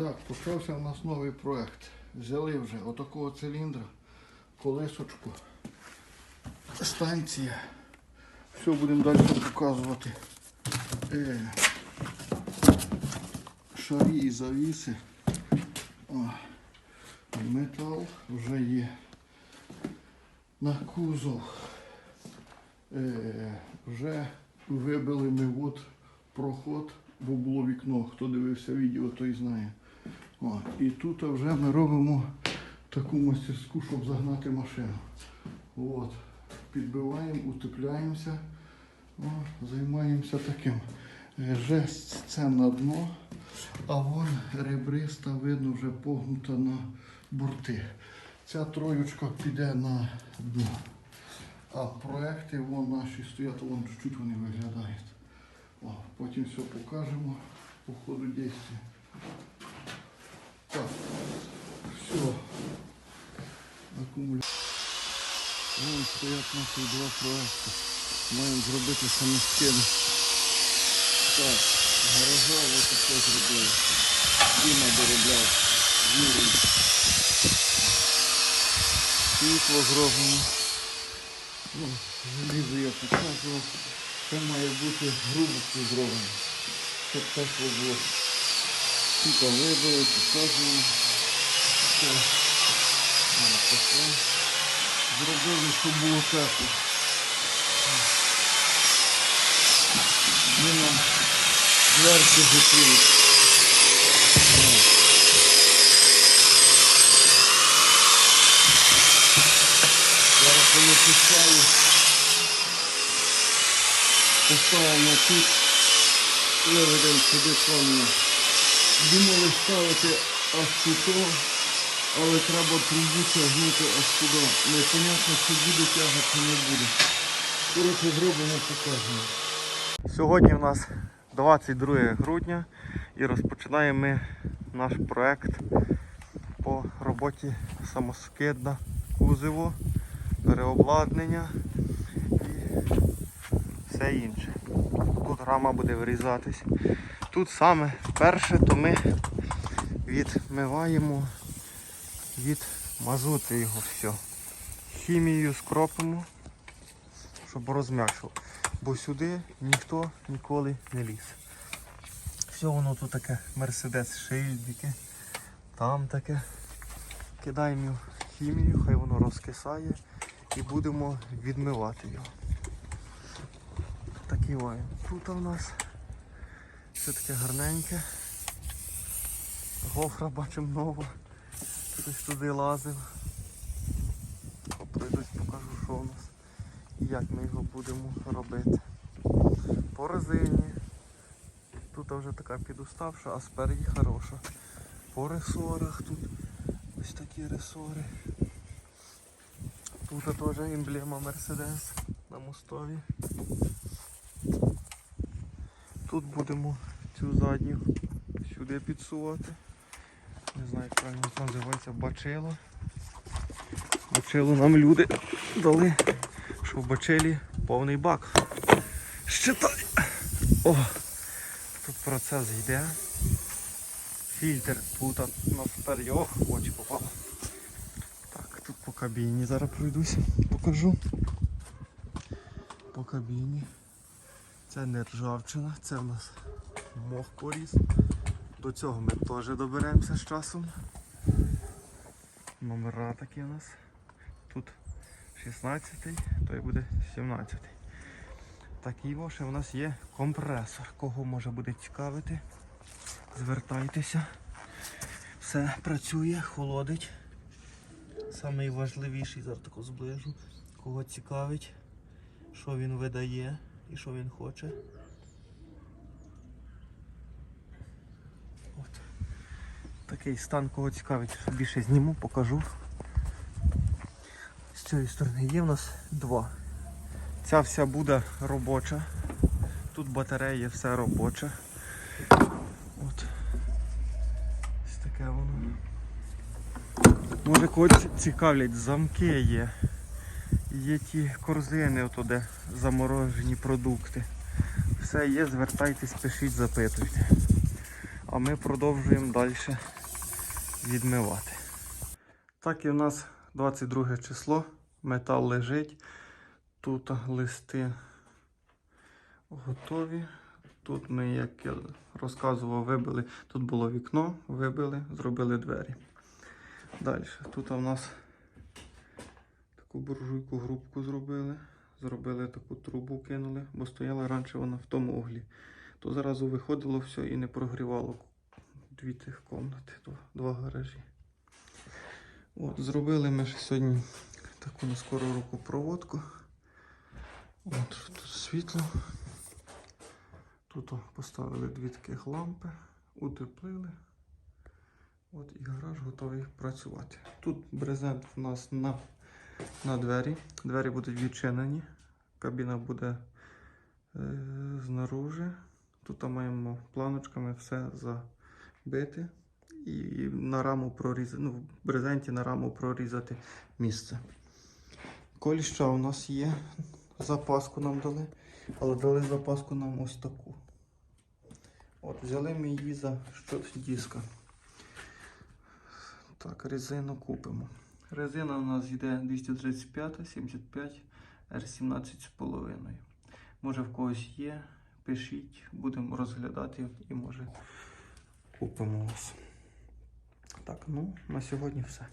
Так, почався у нас новий проект. Взяли вже отакого циліндра, колесочку, станція. Все будемо далі показувати. Е, шарі і завіси. О, метал вже є. На кузов. Е, вже вибили ми от проход, бо було вікно. Хто дивився відео, той знає. О, і тут вже ми робимо таку мастерську, щоб загнати машину. От. Підбиваємо, утепляємося, о, займаємося таким. Е, Жесть це на дно, а вон ребриста видно вже погнута на борти. Ця троєчка піде на дно. А проекти вон наші стоять, вон чуть-чуть вони виглядають. О, потім все покажемо по ходу дійства. Так, все. Акумулятор. Вон стоять наші два проекти. Маємо зробити самостійно. Так, гаража ось таке зробили. Діма доробляв. Юрій. Світло зроблено. Ну, залізо я показував. Це має бути грубо зроблено. Щоб тепло було. Тут вибили, показували. Все. Зробили, щоб було тепло. Ми нам дверки закриють. Зараз коли пускаю, поставимо тут, виведемо сюди повно. Думали ставити аж тут, але треба трубу тягнути аж туди. Непонятно, чи буде тяга, чи не буде. Коротше, зробимо, покажемо. Сьогодні у нас 22 грудня і розпочинаємо ми наш проект по роботі самоскидна кузово, переобладнання і все інше. Тут рама буде вирізатись. Тут саме перше, то ми відмиваємо від мазути його все. Хімією скропимо, щоб розм'якшило бо сюди ніхто ніколи не ліз. Все воно тут таке мерседес шильдики, там таке. Кидаємо хімію, хай воно розкисає і будемо відмивати його. Такі ой. Тут у нас все таке гарненьке. Гофра бачимо нову. Хтось туди лазив. Пройдусь, покажу, що у нас і як ми його будемо робити. По резині. Тут вже така підуставша, а спереді хороша. По ресорах тут ось такі ресори. Тут теж емблема Mercedes на мостові. Тут будемо цю задню сюди підсувати. Не знаю, як правильно це називається бачило. Бачило нам люди дали що в бачелі повний бак. Щитай! О! Тут процес йде. Фільтр тут на спереді. Ох, очі попало. Так, тут по кабіні зараз пройдусь, покажу. По кабіні. Це не ржавчина, це в нас мох поріс. До цього ми теж доберемося з часом. Номера такі у нас. Тут 16-й, той буде 17-й. Такий ще у нас є компресор. Кого може буде цікавити, звертайтеся. Все працює, холодить. Самий важливіший, зараз тако зближу. Кого цікавить, що він видає і що він хоче. Такий стан, кого цікавить, що більше зніму, покажу. З цієї сторони є в нас два. Ця вся буде робоча. Тут батарея, все робоче. От. Ось таке воно. Може когось цікавлять, замки є. Є ті корзини, ото де заморожені продукти. Все є, звертайтесь, пишіть, запитуйте. А ми продовжуємо далі відмивати. Так і в нас 22 число. Метал лежить. Тут листи готові. Тут ми, як я розказував, вибили. Тут було вікно, вибили, зробили двері. Далі. Тут у нас таку буржуйку грубку зробили. Зробили таку трубу, кинули, бо стояла раніше вона в тому углі. То зразу виходило все і не прогрівало дві тих кімнати, два, гаражі. От, зробили ми ще сьогодні таку на скору руку проводку. От тут світло. Тут поставили дві таких лампи, утеплили. От і гараж готовий працювати. Тут брезент у нас на, на двері. Двері будуть відчинені. Кабіна буде е, знаружи. Тут маємо планочками все забити. І на раму прорізати, ну, в брезенті на раму прорізати місце. Коліща у нас є. Запаску нам дали. Але дали запаску нам ось таку. От, взяли ми її за щось диска. Так, резину купимо. Резина у нас йде 235, 75, R17 з половиною. Може в когось є, пишіть, будемо розглядати і може купимо вас. Так, ну на сьогодні все.